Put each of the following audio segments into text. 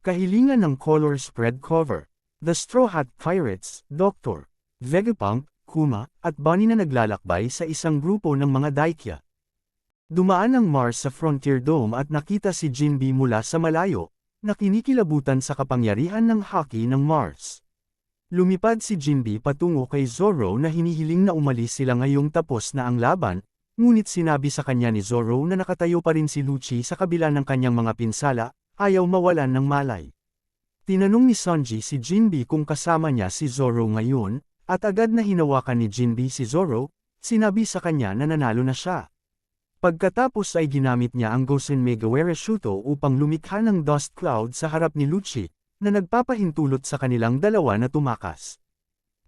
Kahilingan ng Color Spread Cover. The Straw Hat Pirates, Dr. Vegapunk, Kuma, at Bunny na naglalakbay sa isang grupo ng mga Daikya. Dumaan ang Mars sa Frontier Dome at nakita si Jinbe mula sa malayo, na kinikilabutan sa kapangyarihan ng hockey ng Mars. Lumipad si Jinbe patungo kay Zoro na hinihiling na umalis sila ngayong tapos na ang laban, ngunit sinabi sa kanya ni Zoro na nakatayo pa rin si Lucci sa kabila ng kanyang mga pinsala, ayaw mawalan ng malay. Tinanong ni Sanji si Jinbe kung kasama niya si Zoro ngayon, at agad na hinawakan ni Jinbe si Zoro, sinabi sa kanya na nanalo na siya. Pagkatapos ay ginamit niya ang Gosen Megaware Shuto upang lumikha ng dust cloud sa harap ni Lucci, na nagpapahintulot sa kanilang dalawa na tumakas.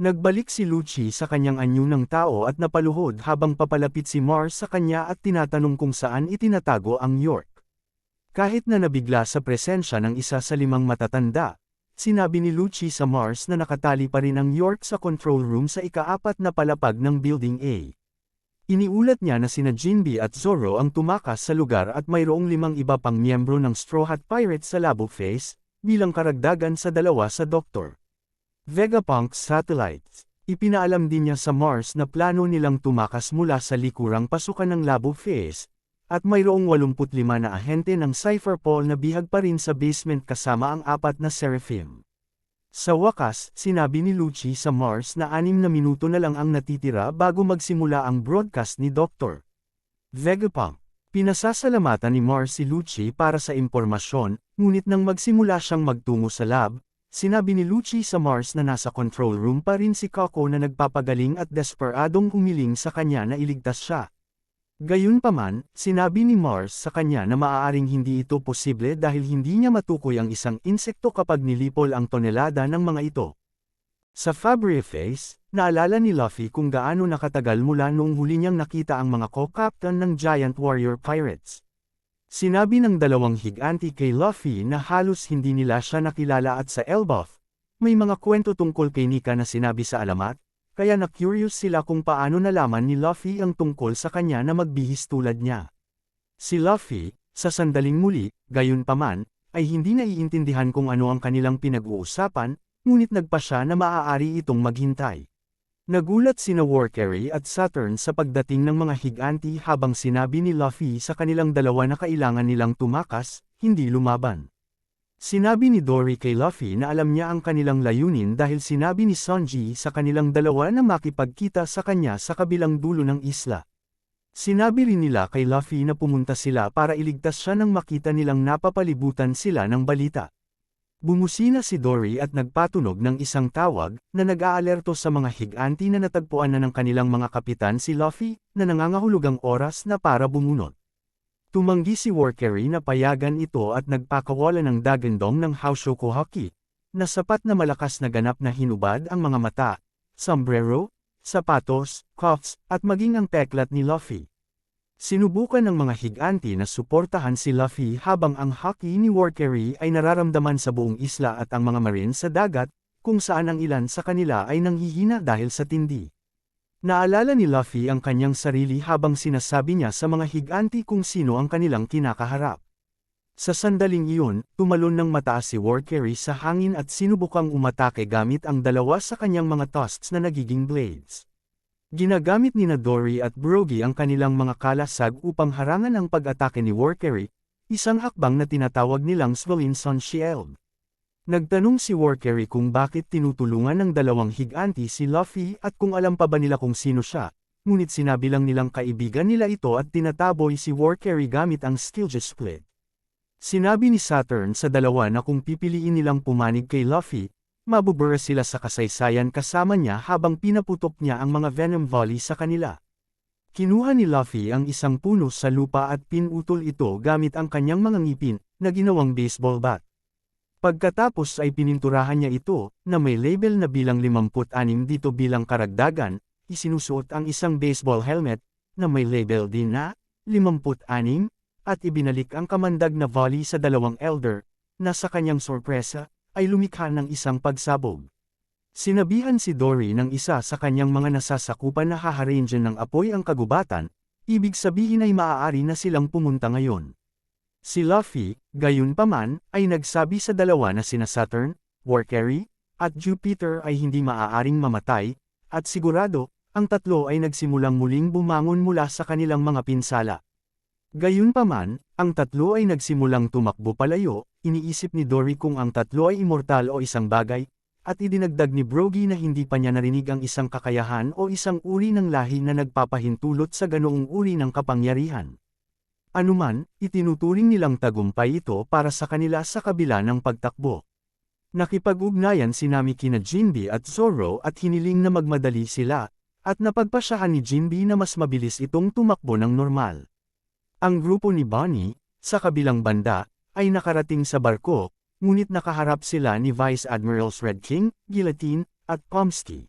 Nagbalik si Lucci sa kanyang anyo ng tao at napaluhod habang papalapit si Mars sa kanya at tinatanong kung saan itinatago ang York. Kahit na nabigla sa presensya ng isa sa limang matatanda, sinabi ni Lucci sa Mars na nakatali pa rin ang York sa control room sa ikaapat na palapag ng Building A. Iniulat niya na sina Jinbe at Zoro ang tumakas sa lugar at mayroong limang iba pang miyembro ng Straw Hat Pirates sa Labo Face, bilang karagdagan sa dalawa sa Dr. Vegapunk Satellites. Ipinaalam din niya sa Mars na plano nilang tumakas mula sa likurang pasukan ng Labo Face, at mayroong 85 na ahente ng Cypher Paul na bihag pa rin sa basement kasama ang apat na Seraphim. Sa wakas, sinabi ni Lucci sa Mars na anim na minuto na lang ang natitira bago magsimula ang broadcast ni Dr. Vegapunk. Pinasasalamatan ni Mars si Lucci para sa impormasyon, ngunit nang magsimula siyang magtungo sa lab, sinabi ni Lucci sa Mars na nasa control room pa rin si Coco na nagpapagaling at desperadong humiling sa kanya na iligtas siya. Gayunpaman, sinabi ni Mars sa kanya na maaaring hindi ito posible dahil hindi niya matukoy ang isang insekto kapag nilipol ang tonelada ng mga ito. Sa Fabre Face, naalala ni Luffy kung gaano nakatagal mula noong huli niyang nakita ang mga co-captain ng Giant Warrior Pirates. Sinabi ng dalawang higanti kay Luffy na halos hindi nila siya nakilala at sa Elbaf, may mga kwento tungkol kay Nika na sinabi sa alamat, kaya na-curious sila kung paano nalaman ni Luffy ang tungkol sa kanya na magbihis tulad niya. Si Luffy, sa sandaling muli, gayon paman, ay hindi naiintindihan kung ano ang kanilang pinag-uusapan, ngunit nagpa siya na maaari itong maghintay. Nagulat sina Warcarry at Saturn sa pagdating ng mga higanti habang sinabi ni Luffy sa kanilang dalawa na kailangan nilang tumakas, hindi lumaban. Sinabi ni Dory kay Luffy na alam niya ang kanilang layunin dahil sinabi ni Sanji sa kanilang dalawa na makipagkita sa kanya sa kabilang dulo ng isla. Sinabi rin nila kay Luffy na pumunta sila para iligtas siya nang makita nilang napapalibutan sila ng balita. Bumusina si Dory at nagpatunog ng isang tawag na nag-aalerto sa mga higanti na natagpuan na ng kanilang mga kapitan si Luffy na nangangahulugang oras na para bumunot. Tumanggi si Warcarry na payagan ito at nagpakawala ng dagandong ng Haushoku Hockey, na sapat na malakas na ganap na hinubad ang mga mata, sombrero, sapatos, cuffs, at maging ang peklat ni Luffy. Sinubukan ng mga higanti na suportahan si Luffy habang ang hockey ni Warcarry ay nararamdaman sa buong isla at ang mga marine sa dagat, kung saan ang ilan sa kanila ay nanghihina dahil sa tindi. Naalala ni Luffy ang kanyang sarili habang sinasabi niya sa mga higanti kung sino ang kanilang kinakaharap. Sa sandaling iyon, tumalon ng mataas si Warcarry sa hangin at sinubukang umatake gamit ang dalawa sa kanyang mga tusks na nagiging blades. Ginagamit ni Dory at Brogy ang kanilang mga kalasag upang harangan ang pag-atake ni Warcarry, isang hakbang na tinatawag nilang Swollen Sun Shield. Nagtanong si Warcarry kung bakit tinutulungan ng dalawang higanti si Luffy at kung alam pa ba nila kung sino siya, ngunit sinabi lang nilang kaibigan nila ito at tinataboy si Warcarry gamit ang Skilljet Split. Sinabi ni Saturn sa dalawa na kung pipiliin nilang pumanig kay Luffy, mabubura sila sa kasaysayan kasama niya habang pinaputok niya ang mga Venom Volley sa kanila. Kinuha ni Luffy ang isang puno sa lupa at pinutol ito gamit ang kanyang mga ngipin, na ginawang baseball bat. Pagkatapos ay pininturahan niya ito, na may label na bilang 56 dito bilang karagdagan, isinusuot ang isang baseball helmet, na may label din na 56, at ibinalik ang kamandag na volley sa dalawang elder, na sa kanyang sorpresa, ay lumikha ng isang pagsabog. Sinabihan si Dory ng isa sa kanyang mga nasasakupan na haharinjan ng apoy ang kagubatan, ibig sabihin ay maaari na silang pumunta ngayon. Si Luffy, gayunpaman, ay nagsabi sa dalawa na sina Saturn, Warcarry, at Jupiter ay hindi maaaring mamatay, at sigurado, ang tatlo ay nagsimulang muling bumangon mula sa kanilang mga pinsala. Gayunpaman, ang tatlo ay nagsimulang tumakbo palayo, iniisip ni Dory kung ang tatlo ay immortal o isang bagay, at idinagdag ni Brogy na hindi pa niya narinig ang isang kakayahan o isang uri ng lahi na nagpapahintulot sa ganoong uri ng kapangyarihan. Anuman, itinuturing nilang tagumpay ito para sa kanila sa kabila ng pagtakbo. Nakipag-ugnayan si Nami kina Jinbe at Zoro at hiniling na magmadali sila, at napagpasyahan ni Jinbe na mas mabilis itong tumakbo ng normal. Ang grupo ni Bonnie, sa kabilang banda, ay nakarating sa barko, ngunit nakaharap sila ni Vice Admirals Red King, Guillotine, at Pomsky.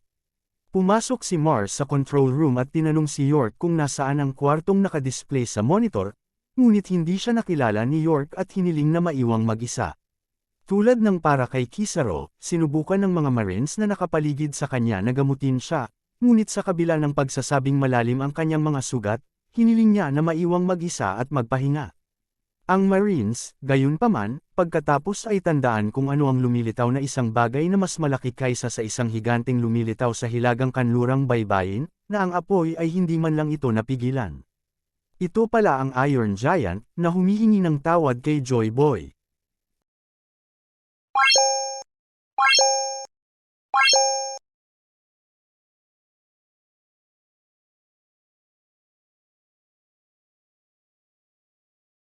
Pumasok si Mars sa control room at tinanong si York kung nasaan ang kwartong nakadisplay sa monitor, ngunit hindi siya nakilala ni York at hiniling na maiwang mag-isa. Tulad ng para kay Kisaro, sinubukan ng mga Marines na nakapaligid sa kanya na gamutin siya, ngunit sa kabila ng pagsasabing malalim ang kanyang mga sugat, hiniling niya na maiwang mag-isa at magpahinga. Ang Marines, gayunpaman, pagkatapos ay tandaan kung ano ang lumilitaw na isang bagay na mas malaki kaysa sa isang higanteng lumilitaw sa hilagang kanlurang baybayin, na ang apoy ay hindi man lang ito napigilan. Ito pala ang Iron Giant, na humihingi ng tawad kay Joy Boy.